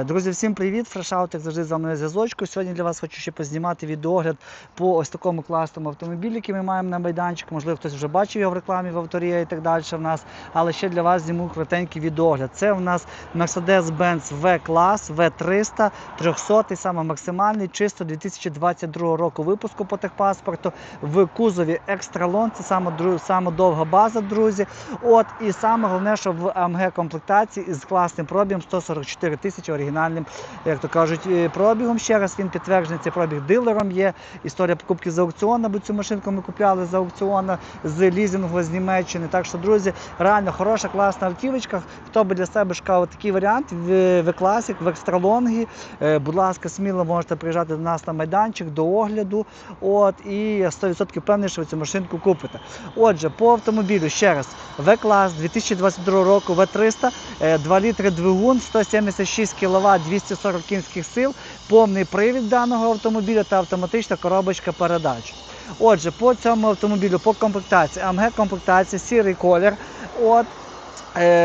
Е, Друзі, всім привіт! Фрешаут, як завжди з вами зв'язочку. Сьогодні для вас хочу ще познімати відеогляд по ось такому класному автомобілі, який ми маємо на майданчику. Можливо, хтось вже бачив його в рекламі в авторія і так далі в нас. Але ще для вас зніму коротенький відеогляд. Це у нас Mercedes-Benz V-клас V300, 300, саме максимальний, чисто 2022 року випуску по техпаспорту. В кузові Extralon, це саме, саме довга база, друзі. От і саме головне, що в AMG комплектації із класним пробігом 144 тисячі оригінальним, як то кажуть, е, пробігом. Ще раз він підтверджений, цей пробіг дилером є. Історія покупки з аукціону, бо цю машинку ми купляли з аукціону з лізингу з Німеччини. Так що, друзі, реально хороша, класна автівочка. Хто би для себе шукав такий варіант в V-класі, в екстралонгі, е, будь ласка, сміло можете приїжджати до нас на майданчик, до огляду. От, і я 100% впевнений, що ви цю машинку купите. Отже, по автомобілю ще раз. В-клас 2022 року В300, е, 2 літри двигун, 176 кВт, 240 кінських сил, повний привід даного автомобіля та автоматична коробочка передач. Отже, по цьому автомобілю, по комплектації, АМГ комплектація, сірий колір. От,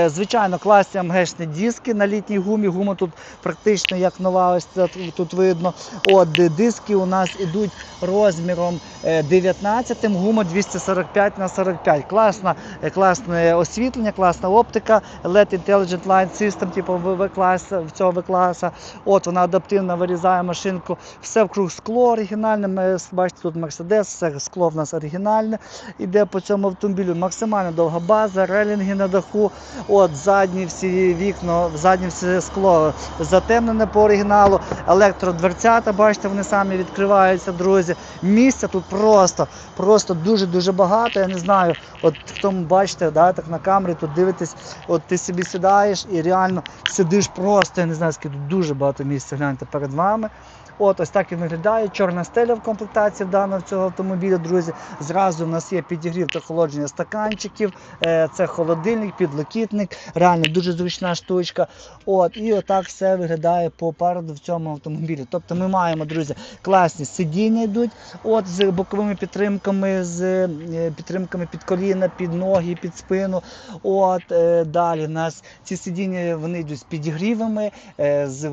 Звичайно, класні АМГшні диски на літній гумі. Гума тут практично як нова, ось це тут видно. От диски у нас ідуть розміром е, 19, гума 245 на 45. Класна, е, класне освітлення, класна оптика, LED Intelligent Line System, типу В-класа, цього В-класа. От вона адаптивно вирізає машинку. Все вкруг скло оригінальне. Ми, Бачите, тут Mercedes, все скло в нас оригінальне. Іде по цьому автомобілю максимально довга база, релінги на даху. От задні всі вікна, заднє все скло затемнене по оригіналу, електродверцята, бачите, вони самі відкриваються, друзі. Місця тут просто, просто дуже-дуже багато. Я не знаю, от тому бачите, да, так на камері тут дивитесь, от ти собі сідаєш і реально сидиш просто, я не знаю, скільки тут дуже багато місця гляньте перед вами. От ось так він виглядає. Чорна стеля в комплектації даного цього автомобіля, друзі. Зразу в нас є підігрів та охолодження стаканчиків. Е, Це холодильник, підлокітник. Реально дуже зручна штучка. От, і отак все виглядає попереду в цьому автомобілі. Тобто ми маємо, друзі, класні сидіння йдуть от, з боковими підтримками, з е, підтримками під коліна, під ноги, під спину. От, е, далі у нас ці сидіння вони йдуть з підігрівами, е, з,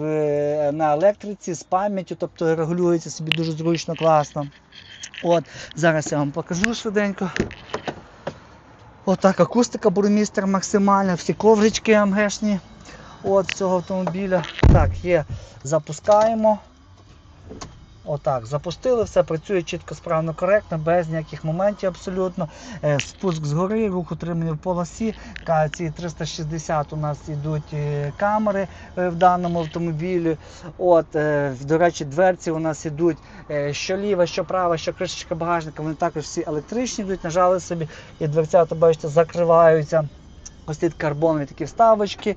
на електриці, з пам'яттю, тобто регулюється собі дуже зручно, класно. От, зараз я вам покажу швиденько. Отак акустика бурмістер максимальна, всі коврички МГшні от цього автомобіля. Так, є, запускаємо. Отак, запустили, все працює чітко, справно, коректно, без ніяких моментів абсолютно. Е, Спуск згори, рух утримання в полосі. Ці 360 у нас йдуть е, камери е, в даному автомобілі. От, до речі, дверці у нас йдуть що ліва, що права, що кришечка багажника. Вони також всі електричні йдуть, нажали собі, і дверцята, бачите, закриваються. Ось тут карбонові такі вставочки, е,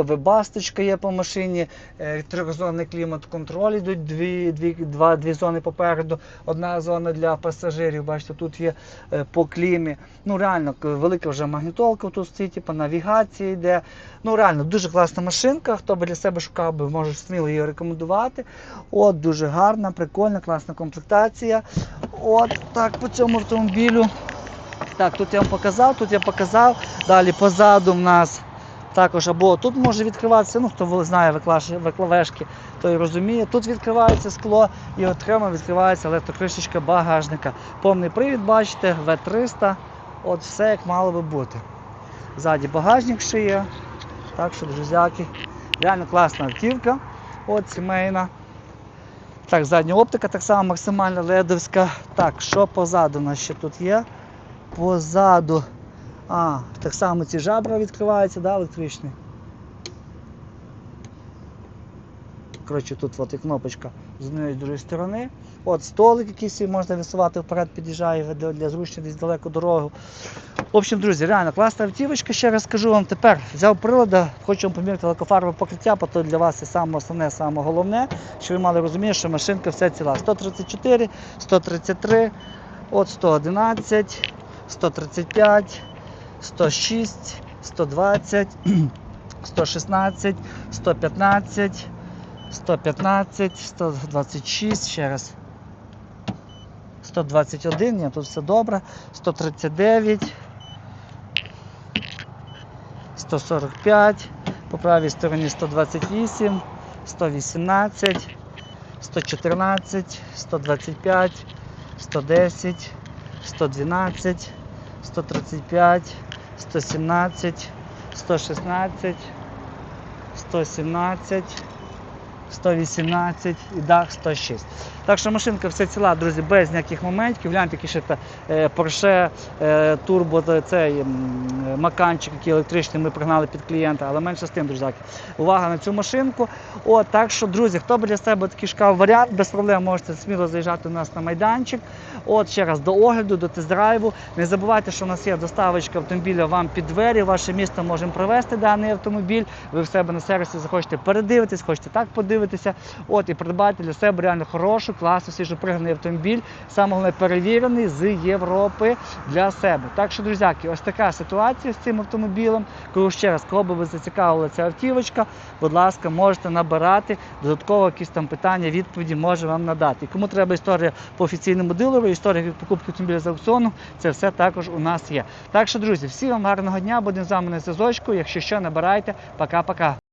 вебасточка є по машині, е, трьохзонний клімат-контроль, йдуть дві, дві, два, дві зони попереду, одна зона для пасажирів. Бачите, тут є е, по клімі. Ну реально велика вже магнітолка тут стоїть, типу, навігація йде. Ну реально дуже класна машинка. Хто би для себе шукав би, може сміло її рекомендувати. От дуже гарна, прикольна, класна комплектація. От так по цьому автомобілю. Так, тут я вам показав, тут я показав. Далі позаду в нас також або тут може відкриватися, ну хто знає виклавешки, той розуміє. Тут відкривається скло і окремо відкривається електрокришечка багажника. Повний привід, бачите, В300. От все як мало би бути. Ззаді багажник ще є. Так що, друзяки, реально класна автівка. От сімейна. Так, задня оптика так само максимально ледовська. Так, що позаду у нас ще тут є? Позаду. А, так само ці жабра відкриваються, да, електричні. Коротше, тут от і кнопочка з однієї і з другої сторони. От столик якийсь можна висувати вперед, під'їжджає для, для зручення десь далеку дорогу. В общем, друзі, реально класна автівочка, ще раз скажу вам тепер. Взяв прилада, хочу вам поміряти лакофарбове покриття, бо то для вас є саме основне, саме головне, що ви мали розуміти, що машинка вся ціла. 134, 133, от 111. 135, 106, 120, 116, 115, 115, 126, ще раз. 121, ні, тут все добре. 139, 145, по правій стороні 128, 118, 114, 125, 110, 112, 135, 117, 116, 117, 118 і дах 106. Так що машинка все ціла, друзі, без ніяких моментів. Гляньте, який ще е, Porsche е, Turbo, цей е, маканчик, який електричний ми пригнали під клієнта, але менше з тим, друзяки. Увага на цю машинку. От, так що, друзі, хто би для себе такий шукав варіант, без проблем можете сміло заїжджати у нас на майданчик. От ще раз до огляду, до тест-драйву. Не забувайте, що у нас є доставочка автомобіля вам під двері. Ваше місто можемо привезти даний автомобіль. Ви в себе на сервісі захочете передивитись, хочете так подивитися. От і придбати для себе реально хорошу, класну, свіжопригнаний автомобіль. Саме головне перевірений з Європи для себе. Так що, друзяки, ось така ситуація з цим автомобілем. Кажу ще раз, кого би ви зацікавила ця автівочка, будь ласка, можете набирати. Додатково якісь там питання, відповіді може вам надати. І кому треба історія по офіційному дилеру, історія від покупки автомобіля з аукціону, це все також у нас є. Так що, друзі, всім вам гарного дня, будемо з вами на зв'язочку. Якщо що, набирайте. Пока-пока.